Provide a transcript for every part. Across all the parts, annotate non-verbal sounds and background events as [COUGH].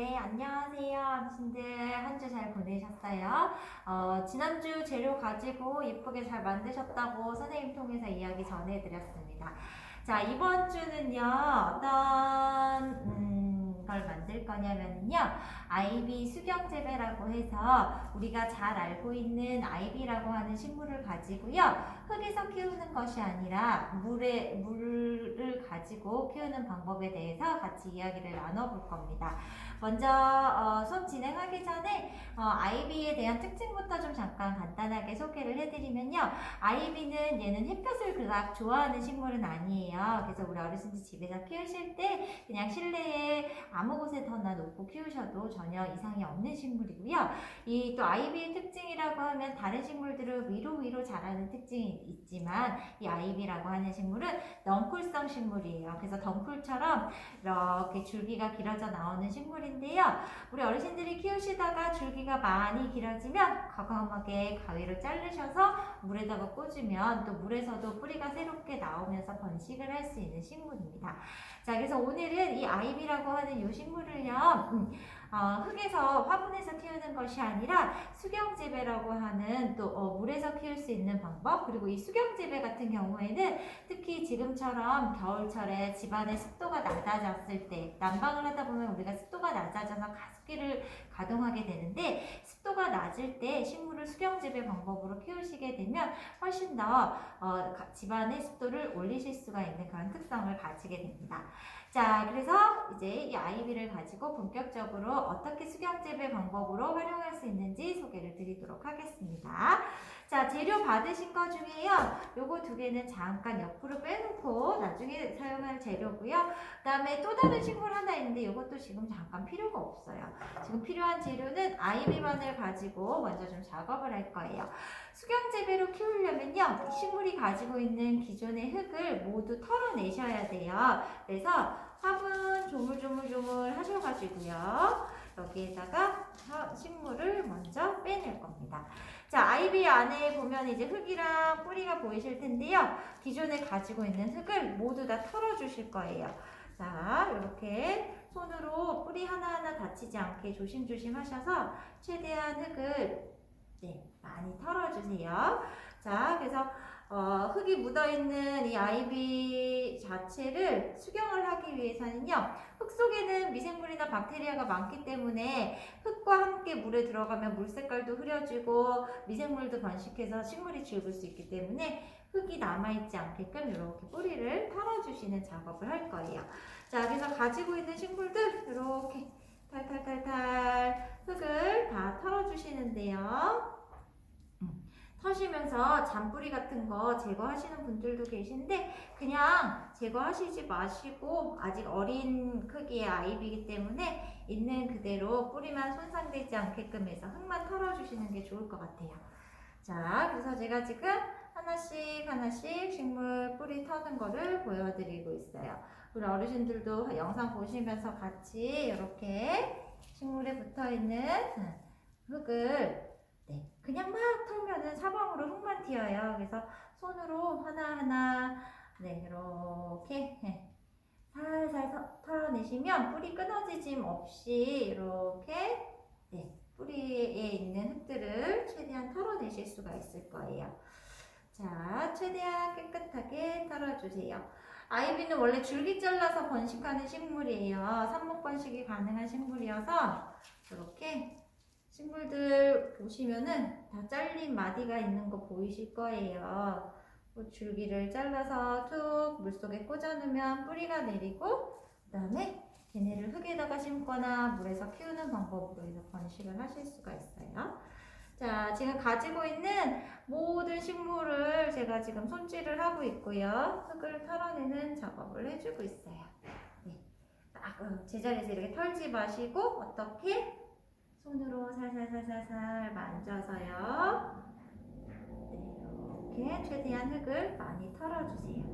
네, 안녕하세요. 어르신들. 한 주 잘 보내셨어요? 어, 지난주 재료 가지고 예쁘게 잘 만드셨다고 선생님 통해서 이야기 전해드렸습니다. 자, 이번 주는요, 어떤, 음, 걸 만들 거냐면요, 아이비 수경재배라고 해서 우리가 잘 알고 있는 아이비라고 하는 식물을 가지고요, 흙에서 키우는 것이 아니라 물에, 물을 가지고 키우는 방법에 대해서 같이 이야기를 나눠볼 겁니다. 먼저 어, 수업 진행하기 전에 어, 아이비에 대한 특징부터 좀 잠깐 간단하게 소개를 해드리면요. 아이비는 얘는 햇볕을 그닥 좋아하는 식물은 아니에요. 그래서 우리 어르신들 집에서 키우실 때 그냥 실내에 아무 곳에서나 놓고 키우셔도 전혀 이상이 없는 식물이고요. 이 또 아이비의 특징이라고 하면 다른 식물들은 위로 위로 자라는 특징이 있지만 이 아이비라고 하는 식물은 넝쿨성 식물이에요. 그래서 덩쿨처럼 이렇게 줄기가 길어져 나오는 식물 인데요. 우리 어르신들이 키우시다가 줄기가 많이 길어지면 과감하게 가위로 자르셔서 물에다가 꽂으면 또 물에서도 뿌리가 새롭게 나오면서 번식을 할 수 있는 식물입니다. 자, 그래서 오늘은 이 아이비라고 하는 이 식물을요, 음, 어, 흙에서 화분에서 키우는 것이 아니라 수경재배라고 하는 또 어, 물에서 키울 수 있는 방법 그리고 이 수경재배 같은 경우에는 특히 지금처럼 겨울철에 집안의 습도가 낮아졌을 때 난방을 하다 보면 우리가 습도가 낮아져서 가습기를 가동하게 되는데 습도가 낮을 때 식물을 수경재배 방법으로 키우시게 되면 훨씬 더 어, 가- 집안의 습도를 올리실 수가 있는 그런 특성을 가지게 됩니다. 자, 그래서 이제 이 아이비를 가지고 본격적으로 어떻게 수경재배 방법으로 활용할 수 있는지 소개를 드리도록 하겠습니다. 자, 재료 받으신 거 중에요. 요거 두 개는 잠깐 옆으로 빼놓고 나중에 사용할 재료고요. 그 다음에 또 다른 식물 하나 있는데 이것도 지금 잠깐 필요가 없어요. 지금 필요한 재료는 아이비만을 가지고 먼저 좀 작업을 할 거예요. 수경재배로 키우려면요. 식물이 가지고 있는 기존의 흙을 모두 털어내셔야 돼요. 그래서 화분 조물조물조물 하셔가지고요. 여기에다가 화- 식물을 먼저 빼낼 겁니다. 자, 아이비 안에 보면 이제 흙이랑 뿌리가 보이실 텐데요. 기존에 가지고 있는 흙을 모두 다 털어주실 거예요. 자, 이렇게 손으로 뿌리 하나하나 다치지 않게 조심조심 하셔서 최대한 흙을 네, 많이 털어주세요. 자, 그래서 어, 흙이 묻어있는 이 아이비 자체를 수경을 하기 위해서는요, 흙 속에는 미생물이나 박테리아가 많기 때문에 흙과 함께 물에 들어가면 물 색깔도 흐려지고 미생물도 번식해서 식물이 죽을 수 있기 때문에 흙이 남아있지 않게끔 이렇게 뿌리를 털어주시는 작업을 할 거예요. 자, 그래서 가지고 있는 식물들 이렇게 탈탈탈탈 흙을 다 털어주시는데요. 음, 터시면서 잔뿌리 같은 거 제거하시는 분들도 계신데 그냥 제거하시지 마시고 아직 어린 크기의 아이비이기 때문에 있는 그대로 뿌리만 손상되지 않게끔 해서 흙만 털어주시는 게 좋을 것 같아요. 자, 그래서 제가 지금 하나씩 하나씩 식물 뿌리 터는 거를 보여드리고 있어요. 우리 어르신들도 영상 보시면서 같이 이렇게 식물에 붙어 있는 흙을 네, 그냥 막 털면은 사방으로 흙만 튀어요. 그래서 손으로 하나하나 네, 이렇게 네, 살살 서- 털어내시면 뿌리 끊어지짐 없이 이렇게 네, 뿌리에 있는 흙들을 최대한 털어내실 수가 있을 거예요. 자, 최대한 깨끗하게 털어주세요. 아이비는 원래 줄기 잘라서 번식하는 식물이에요. 삽목 번식이 가능한 식물이어서 이렇게 식물들 보시면은 다 잘린 마디가 있는 거 보이실 거예요. 그 줄기를 잘라서 툭 물속에 꽂아놓으면 뿌리가 내리고 그 다음에 걔네를 흙에다가 심거나 물에서 키우는 방법으로 해서 번식을 하실 수가 있어요. 자, 지금 가지고 있는 모든 식물을 제가 지금 손질을 하고 있고요. 흙을 털어내는 작업을 해주고 있어요. 네. 딱 어, 제자리에서 이렇게 털지 마시고 어떻게 손으로 살살살살살 만져서요. 네, 이렇게 최대한 흙을 많이 털어주세요.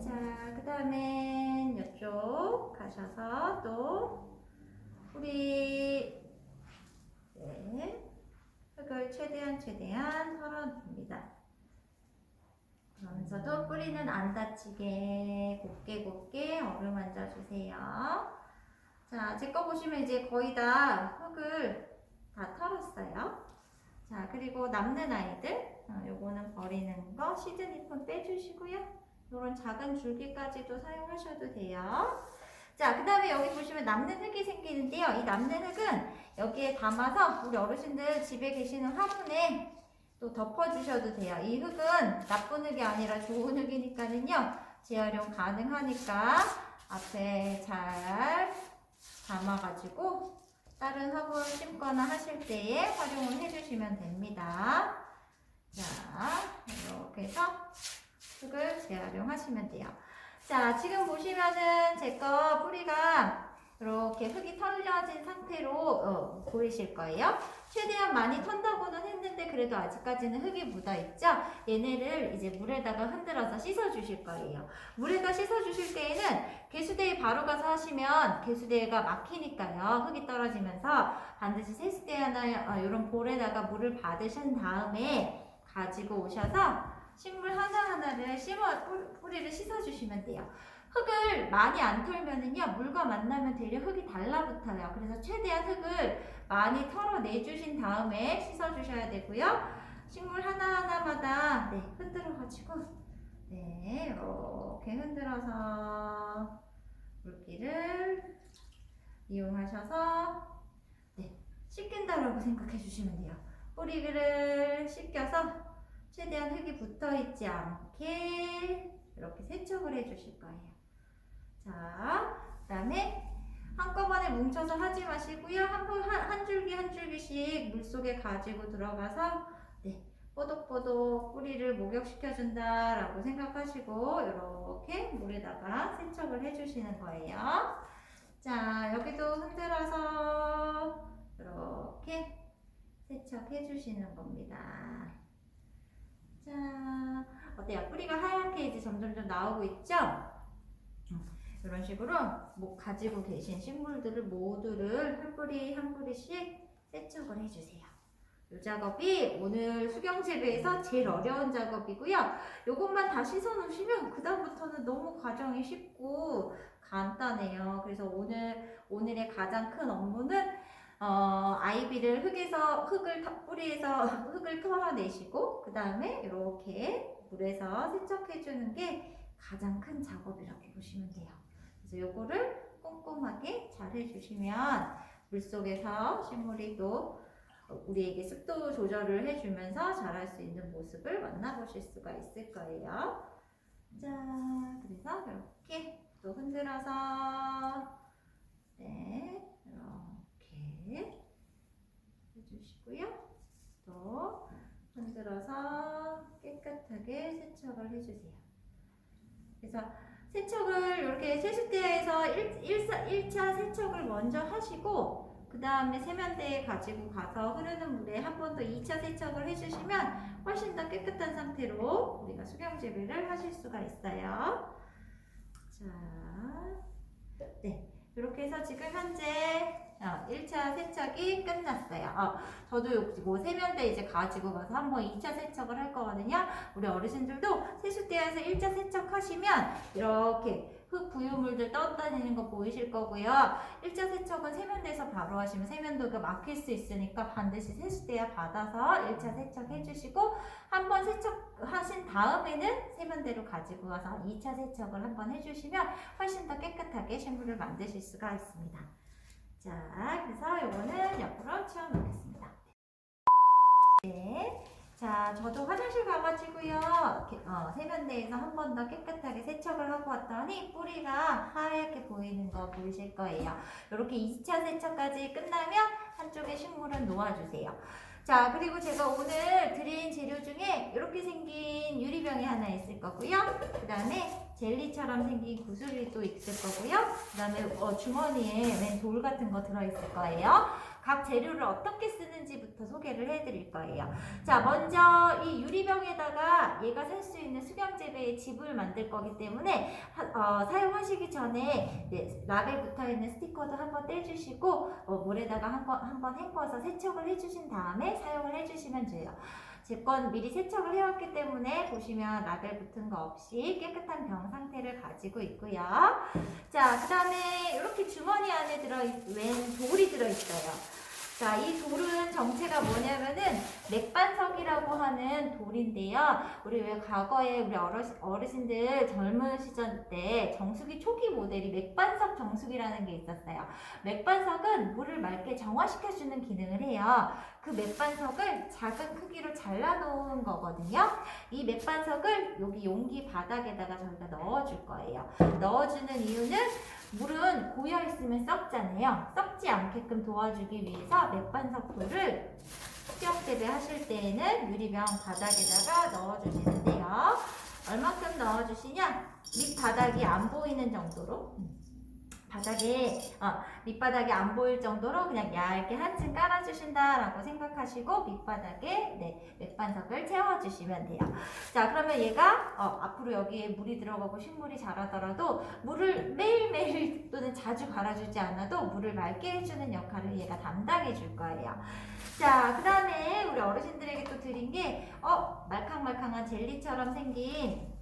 자, 그 다음엔 이쪽 가셔서 또 우리 네, 흙을 최대한 최대한 털어줍니다. 그러면서도 뿌리는 안 다치게 곱게 곱게 어루만져 주세요. 자, 제 거 보시면 이제 거의 다 흙을 다 털었어요. 자, 그리고 남는 아이들, 어, 요거는 버리는 거, 시드니폰 빼주시고요. 요런 작은 줄기까지도 사용하셔도 돼요. 자, 그 다음에 여기 보시면 남는 흙이 생기는데요. 이 남는 흙은 여기에 담아서 우리 어르신들 집에 계시는 화분에 또 덮어주셔도 돼요. 이 흙은 나쁜 흙이 아니라 좋은 흙이니까는요. 재활용 가능하니까 앞에 잘 담아가지고 다른 화분 심거나 하실 때에 활용을 해주시면 됩니다. 자, 이렇게 해서 흙을 재활용하시면 돼요. 자, 지금 보시면은 제 거 뿌리가 이렇게 흙이 털려진 상태로 어, 보이실 거예요. 최대한 많이 턴다고는 했는데 그래도 아직까지는 흙이 묻어 있죠. 얘네를 이제 물에다가 흔들어서 씻어 주실 거예요. 물에다 씻어 주실 때에는 개수대에 바로 가서 하시면 개수대가 막히니까요. 흙이 떨어지면서 반드시 세수대나 이런 볼에다가 물을 받으신 다음에 가지고 오셔서 식물 하나하나를 심어 뿌- 뿌리를 씻어 주시면 돼요. 흙을 많이 안 털면은요 물과 만나면 되려 흙이 달라붙어요. 그래서 최대한 흙을 많이 털어내 주신 다음에 씻어 주셔야 되고요. 식물 하나하나마다 네, 흔들어 가지고 네 이렇게 흔들어서 물기를 이용하셔서 네 씻긴다라고 생각해 주시면 돼요. 뿌리를 씻겨서 최대한 흙이 붙어 있지 않게 이렇게 세척을 해 주실 거예요. 자, 그 다음에 한꺼번에 뭉쳐서 하지 마시고요. 한, 번- 한, 한 줄기 한 줄기씩 물 속에 가지고 들어가서 네, 뽀독뽀독 뿌리를 목욕시켜준다 라고 생각하시고 이렇게 물에다가 세척을 해주시는 거예요. 자, 여기도 흔들어서 이렇게 세척해 주시는 겁니다. 자, 어때요? 뿌리가 하얗게 이제 점점점 나오고 있죠? 이런 식으로 뭐 가지고 계신 식물들을 모두를 한 뿌리 한 뿌리씩 세척을 해주세요. 이 작업이 오늘 수경 재배에서 제일 어려운 작업이고요. 이것만 다 씻어 놓으시면 그 다음부터는 너무 과정이 쉽고 간단해요. 그래서 오늘 오늘의 가장 큰 업무는 어, 아이비를 흙에서 흙을 터- 뿌리에서 [LAUGHS] 흙을 털어내시고 그 다음에 이렇게 물에서 세척해 주는 게 가장 큰 작업이라고 보시면 돼요. 그래서 요거를 꼼꼼하게 잘 해주시면 물속에서 식물이 또 우리에게 습도 조절을 해주면서 자랄 수 있는 모습을 만나보실 수가 있을 거예요. 자, 그래서 이렇게 또 흔들어서 네, 이렇게 해주시고요. 또 흔들어서 깨끗하게 세척을 해주세요. 그래서 이렇게 세숫대에서 1, 1차 세척을 먼저 하시고 그 다음에 세면대에 가지고 가서 흐르는 물에 한 번 더 2차 세척을 해주시면 훨씬 더 깨끗한 상태로 우리가 수경 재배를 하실 수가 있어요. 자, 네. 이렇게 해서 지금 현재 어, 1차 세척이 끝났어요. 어, 저도 요- 뭐 세면대 이제 가지고 가서 한번 2차 세척을 할 거거든요. 우리 어르신들도 세숫대에서 1차 세척하시면 이렇게 흙 부유물들 떠다니는 거 보이실 거고요. 1차 세척은 세면대에서 바로 하시면 세면도가 막힐 수 있으니까 반드시 세숫대에 받아서 1차 세척 해주시고 한 번 세척하신 다음에는 세면대로 가지고 와서 2차 세척을 한번 해주시면 훨씬 더 깨끗하게 식물을 만드실 수가 있습니다. 자, 그래서 요거는 옆으로 치워놓겠습니다. 네. 자, 저도 화장실 가가지고요. 어, 세면대에서 한 번 더 깨끗하게 세척을 하고 왔더니 뿌리가 하얗게 보이는 거 보이실 거예요. 이렇게 2차 세척까지 끝나면 한쪽에 식물은 놓아주세요. 자, 그리고 제가 오늘 드린 재료 중에 이렇게 생긴 유리병이 하나 있을 거고요. 그 다음에 젤리처럼 생긴 구슬이 또 있을 거고요. 그 다음에 어, 주머니에 웬 돌 같은 거 들어있을 거예요. 각 재료를 어떻게 쓰는지부터 소개를 해드릴 거예요. 자, 먼저 이 유리병에다가 얘가 살 수 있는 수경재배의 집을 만들 거기 때문에 하- 어, 사용하시기 전에 네, 라벨 붙어 있는 스티커도 한번 떼주시고 어, 물에다가 한번 한번 헹궈서 세척을 해주신 다음에 사용을 해주시면 돼요. 제건 미리 세척을 해왔기 때문에 보시면 라벨 붙은 거 없이 깨끗한 병 상태를 가지고 있고요. 자, 그 다음에 이렇게 주머니 안에 들어있, 웬 돌이 들어있어요. 자, 이 돌은 정체가 뭐냐면은 맥반석이라고 하는 돌인데요. 우리 왜 과거에 우리 어르신, 어르신 들 젊은 시절 때 정수기 초기 모델이 맥반석 정수기라는 게 있었어요. 맥반석은 물을 맑게 정화시켜주는 기능을 해요. 그 맥반석을 작은 크기로 잘라놓은 거거든요. 이 맥반석을 여기 용기 바닥에다가 저희가 넣어줄 거예요. 넣어주는 이유는 물은 고여 있으면 썩잖아요. 썩지 않게끔 도와주기 위해서 맥반석 돌을 수경 재배 하실 때에는 유리병 바닥에다가 넣어주시는데요. 얼만큼 넣어주시냐? 밑 바닥이 안 보이는 정도로 음, 바닥에 어, 밑바닥이 안 보일 정도로 그냥 얇게 한 층 깔아주신다라고 생각하시고 밑바닥에 네, 맥반석을 채워주시면 돼요. 자 그러면 얘가 어, 앞으로 여기에 물이 들어가고 식물이 자라더라도 물을 매일매일 또는 자주 갈아주지 않아도 물을 맑게 해주는 역할을 얘가 담당해 줄 거예요. 자, 그 다음에 우리 어르신들에게 또 드린 게, 어, 말캉말캉한 젤리처럼 생긴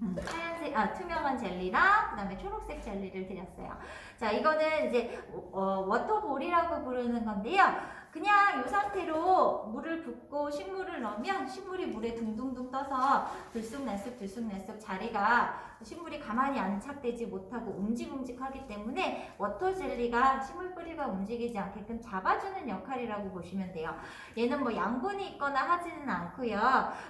음, 하얀색, 아, 투명한 젤리랑 그 다음에 초록색 젤리를 드렸어요. 자, 이거는 이제 어, 워터볼이라고 부르는 건데요. 그냥 이 상태로 물을 붓고 식물을 넣으면 식물이 물에 둥둥둥 떠서 들쑥날쑥 들쑥날쑥 자리가 식물이 가만히 안착되지 못하고 움직움직하기 때문에 워터 젤리가 식물 뿌리가 움직이지 않게끔 잡아주는 역할이라고 보시면 돼요. 얘는 뭐 양분이 있거나 하지는 않고요.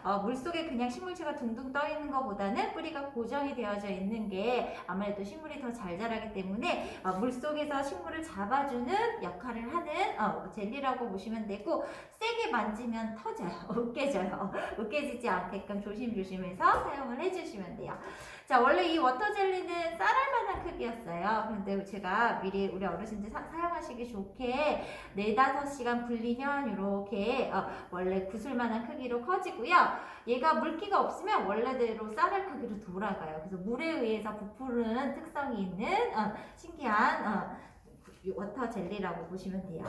어, 물 속에 그냥 식물체가 둥둥 떠 있는 것보다는 뿌리가 고정이 되어져 있는 게 아무래도 식물이 더 잘 자라기 때문에 어, 물 속에서 식물을 잡아주는 역할을 하는 어, 젤리라고 보시면 되고 세게 만지면 터져요, [LAUGHS] 으깨져요. 으깨지지 않게끔 조심조심해서 사용을 해주시면 돼요. 자, 원래 이 워터 젤리는 쌀알 만한 크기였어요. 그런데 제가 미리 우리 어르신들 사, 용하시기 좋게 4, 5시간 불리면 이렇게 어, 원래 구슬만한 크기로 커지고요. 얘가 물기가 없으면 원래대로 쌀알 크기로 돌아가요. 그래서 물에 의해서 부풀는 특성이 있는 어, 신기한 어, 워터 젤리라고 보시면 돼요.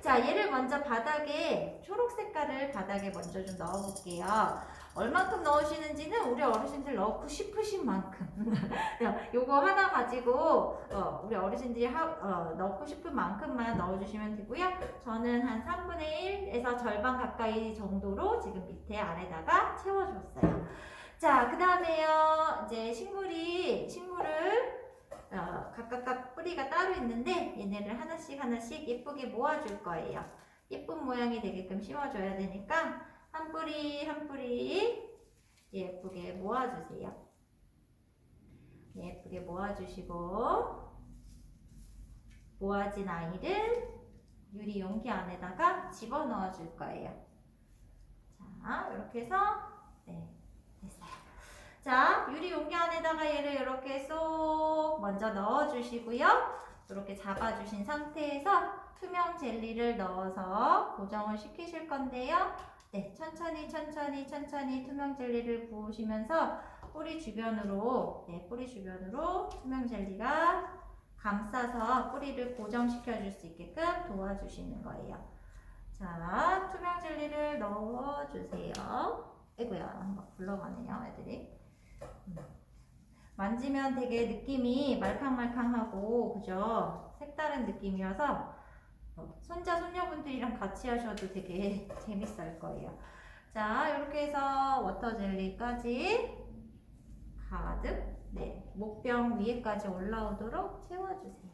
자, 얘를 먼저 바닥에 초록 색깔을 바닥에 먼저 좀 넣어볼게요. 얼만큼 넣으시는지는 우리 어르신들 넣고 싶으신 만큼. [LAUGHS] 요거 하나 가지고 어, 우리 어르신들이 하, 어, 넣고 싶은 만큼만 넣어주시면 되고요. 저는 한 3분의 1에서 절반 가까이 정도로 지금 밑에 아래다가 채워줬어요. 자, 그 다음에요. 이제 식물이, 식물을 어, 각각 뿌리가 따로 있는데 얘네를 하나씩 하나씩 예쁘게 모아줄 거예요. 예쁜 모양이 되게끔 심어줘야 되니까 한 뿌리 한 뿌리 예쁘게 모아주세요. 예쁘게 모아주시고 모아진 아이를 유리 용기 안에다가 집어넣어 줄 거예요. 자, 이렇게 해서 네. 자, 유리 용기 안에다가 얘를 이렇게 쏙 먼저 넣어 주시고요. 이렇게 잡아 주신 상태에서 투명 젤리를 넣어서 고정을 시키실 건데요. 네, 천천히 천천히 천천히 투명 젤리를 부으시면서 뿌리 주변으로 네, 뿌리 주변으로 투명 젤리가 감싸서 뿌리를 고정시켜 줄 수 있게끔 도와주시는 거예요. 자, 투명 젤리를 넣어 주세요. 아이고야, 막 굴러가네요, 애들이. 음. 만지면 되게 느낌이 말캉말캉하고 그죠? 색다른 느낌이어서 어, 손자 손녀분들이랑 같이 하셔도 되게 [LAUGHS] 재밌을 거예요. 자, 이렇게 해서 워터 젤리까지 가득 네, 목병 위에까지 올라오도록 채워주세요.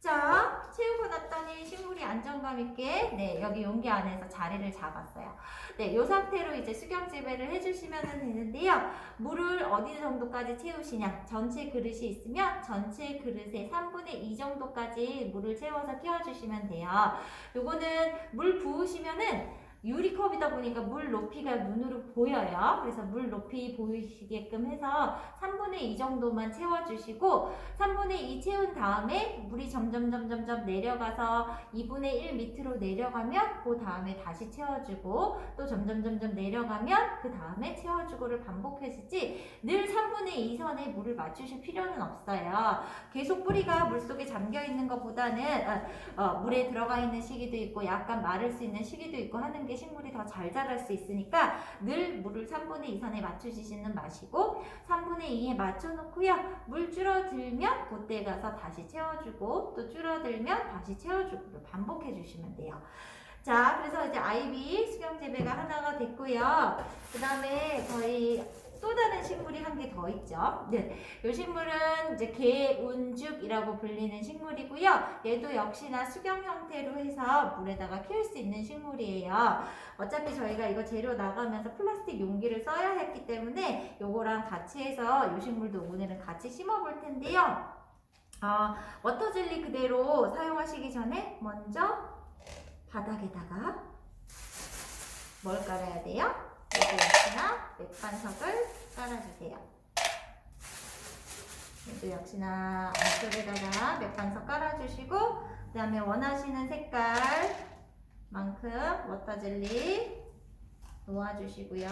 자, 채우고 났더니 식물이 안정감 있게 네, 여기 용기 안에서 자리를 잡았어요. 네, 이 상태로 이제 수경 재배를 해주시면 되는데요. 물을 어디 정도까지 채우시냐? 전체 그릇이 있으면 전체 그릇의 3분의 2 정도까지 물을 채워서 끼워주시면 돼요. 요거는 물 부으시면은 유리컵이다 보니까 물 높이가 눈으로 보여요. 그래서 물 높이 보이시게끔 해서 3분의 2 정도만 채워주시고 3분의 2 채운 다음에 물이 점점 점점 점 내려가서 2분의 1 밑으로 내려가면 그 다음에 다시 채워주고 또 점점 점점 내려가면 그 다음에 채워주고를 반복하시지 늘 3분의 2 선에 물을 맞추실 필요는 없어요. 계속 뿌리가 물 속에 잠겨 있는 것보다는 어, 어, 물에 들어가 있는 시기도 있고 약간 마를 수 있는 시기도 있고 하는 게게 식물이 더 잘 자랄 수 있으니까 늘 물을 3분의 2 선에 맞추시지는 마시고 3분의 2에 맞춰놓고요. 물 줄어들면 그때 가서 다시 채워주고 또 줄어들면 다시 채워주고 반복해 주시면 돼요. 자, 그래서 이제 아이비 수경 재배가 하나가 됐고요. 그 다음에 저희 또 다른 식물이 한 개 더 있죠. 네. 이 식물은 이제 개운죽이라고 불리는 식물이고요. 얘도 역시나 수경 형태로 해서 물에다가 키울 수 있는 식물이에요. 어차피 저희가 이거 재료 나가면서 플라스틱 용기를 써야 했기 때문에 요거랑 같이 해서 이 식물도 오늘은 같이 심어 볼 텐데요. 어, 워터젤리 그대로 사용하시기 전에 먼저 바닥에다가 뭘 깔아야 돼요? 여기 역시나 맥반석을 깔아주세요. 여기 역시나 안쪽에다가 맥반석 깔아주시고 그 다음에 원하시는 색깔만큼 워터젤리 놓아주시고요.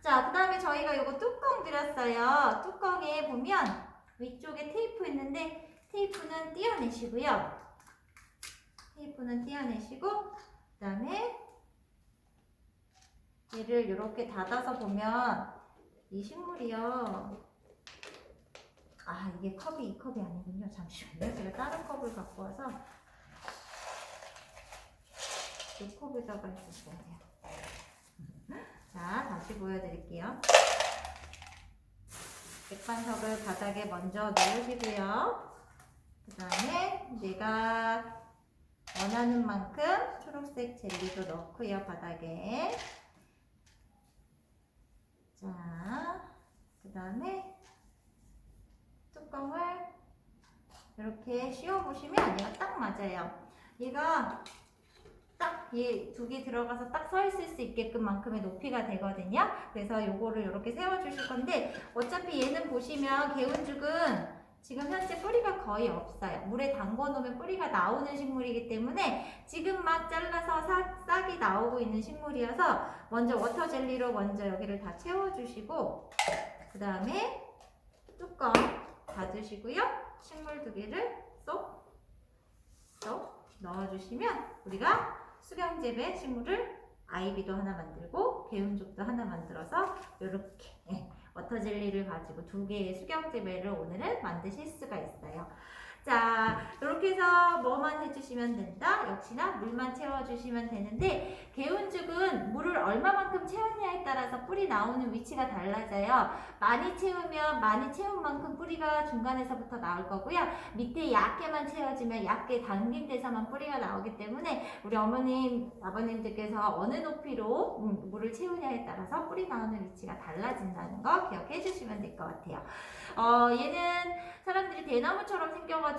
자, 그 다음에 저희가 이거 뚜껑 드렸어요. 뚜껑에 보면 위쪽에 테이프 있는데 테이프는 떼어내시고요. 테이프는 떼어내시고 그 다음에 얘를 이렇게 닫아서 보면 이 식물이요. 아 이게 컵이 이 컵이 아니군요. 잠시만요. 제가 다른 컵을 갖고 와서 이 컵에다가 했었어야 돼요. 자 다시 보여드릴게요. 백반석을 바닥에 먼저 놓으시고요. 그 다음에 내가 원하는 만큼 초록색 젤리도 넣고요 바닥에 자, 그 다음에 뚜껑을 이렇게 씌워 보시면 얘가 딱 맞아요. 얘가 딱 이 두 개 들어가서 딱 서 있을 수 있게끔 만큼의 높이가 되거든요. 그래서 요거를 이렇게 세워 주실 건데 어차피 얘는 보시면 개운죽은 지금 현재 뿌리가 거의 없어요. 물에 담궈 놓으면 뿌리가 나오는 식물이기 때문에 지금 막 잘라서 싹, 싹이 나오고 있는 식물이어서 먼저 워터 젤리로 먼저 여기를 다 채워주시고 그 다음에 뚜껑 닫으시고요. 식물 두 개를 쏙, 쏙 넣어주시면 우리가 수경재배 식물을 아이비도 하나 만들고 개운죽도 하나 만들어서 이렇게 예, 워터 젤리를 가지고 두 개의 수경재배를 오늘은 만드실 수가 있어요. 자, 이렇게 해서 뭐만 해주시면 된다? 역시나 물만 채워주시면 되는데 개운죽은 물을 얼마만큼 채웠냐에 따라서 뿌리 나오는 위치가 달라져요. 많이 채우면 많이 채운 만큼 뿌리가 중간에서부터 나올 거고요. 밑에 얇게만 채워지면 얇게 담긴 데서만 뿌리가 나오기 때문에 우리 어머님, 아버님들께서 어느 높이로 음, 물을 채우냐에 따라서 뿌리 나오는 위치가 달라진다는 거 기억해 주시면 될 것 같아요. 어, 얘는 사람들이 대나무처럼 생겨가지고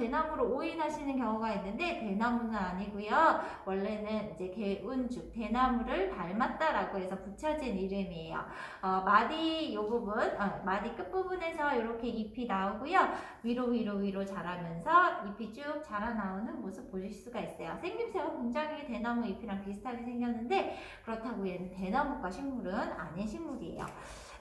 대나무로 오인하시는 경우가 있는데 대나무는 아니고요. 원래는 이제 개운죽, 대나무를 닮았다라고 해서 붙여진 이름이에요. 어, 마디 요 부분, 어, 마디 끝 부분에서 이렇게 잎이 나오고요. 위로 위로 위로 자라면서 잎이 쭉 자라 나오는 모습 보실 수가 있어요. 생김새가 굉장히 대나무 잎이랑 비슷하게 생겼는데 그렇다고 얘는 대나무과 식물은 아닌 식물이에요.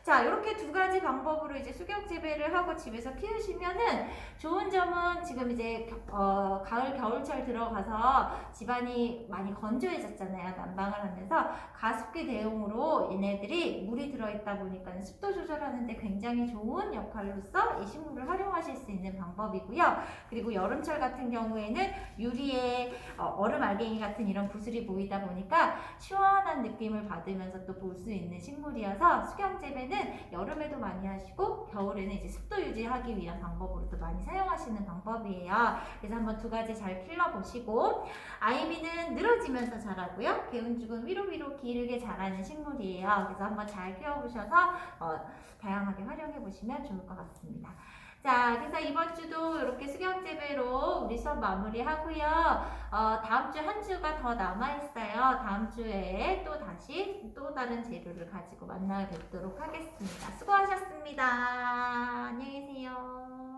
자, 이렇게 두 가지 방법으로 이제 수경 재배를 하고 집에서 키우시면은 좋은 점은 지금 이제 겨- 어, 가을 겨울철 들어가서 집안이 많이 건조해졌잖아요. 난방을 하면서 가습기 대용으로 얘네들이 물이 들어있다 보니까 습도 조절하는데 굉장히 좋은 역할로서 이 식물을 활용하실 수 있는 방법이고요. 그리고 여름철 같은 경우에는 유리에 어, 얼음 알갱이 같은 이런 구슬이 보이다 보니까 시원한 느낌을 받으면서 또 볼 수 있는 식물이어서 수경 재배는 여름에도 많이 하시고 겨울에는 이제 습도 유지하기 위한 방법으로도 많이 사용하시는 방법이에요. 그래서 한번 두 가지 잘 길러 보시고 아이비는 늘어지면서 자라고요. 개운죽은 위로 위로 길게 자라는 식물이에요. 그래서 한번 잘 키워보셔서 어, 다양하게 활용해 보시면 좋을 것 같습니다. 자, 그래서 이번 주도 이렇게 수경 재배로 우리 수업 마무리하고요. 어, 다음 주 한 주가 더 남아 있어요. 다음 주에 또 다시 또 다른 재료를 가지고 만나 뵙도록 하겠습니다. 수고하셨습니다. 안녕히 계세요.